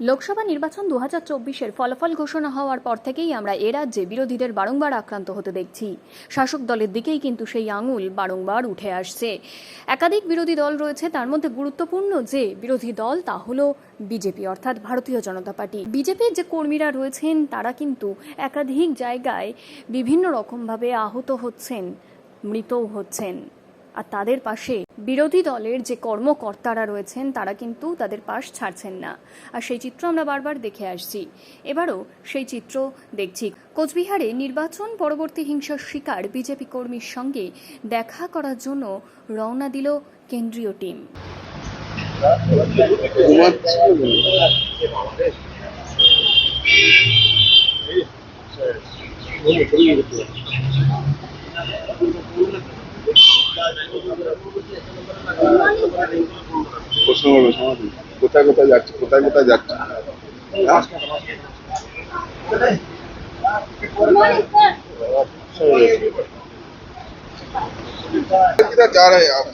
লোকসভা নির্বাচন দু হাজার চব্বিশের ফলাফল ঘোষণা হওয়ার পর থেকেই আমরা এ রাজ্যে বিরোধীদের বারংবার আক্রান্ত হতে দেখছি। শাসক দলের দিকেই কিন্তু সেই আঙুল বারংবার উঠে আসছে। একাধিক বিরোধী দল রয়েছে, তার মধ্যে গুরুত্বপূর্ণ যে বিরোধী দল তা হলো বিজেপি, অর্থাৎ ভারতীয় জনতা পার্টি। বিজেপির যে কর্মীরা রয়েছেন, তারা কিন্তু একাধিক জায়গায় বিভিন্ন রকমভাবে আহত হচ্ছেন, মৃতও হচ্ছেন। আর তাদের পাশে বিরোধী দলের যে কর্মকর্তারা রয়েছেন, তারা কিন্তু তাদের পাশ ছাড়ছেন না। আর সেই চিত্র আমরা বারবার দেখে আসছি। এবারও সেই চিত্র দেখছি। কোচবিহারে নির্বাচন পরবর্তী হিংসার শিকার বিজেপি কর্মীর সঙ্গে দেখা করার জন্য রওনা দিল কেন্দ্রীয় টিম। প্রশ্ন করবে সমাধি কোথায় কোথায় যাচ্ছে কোথায় কোথায় যাচ্ছে किधर जा रहे हैं आप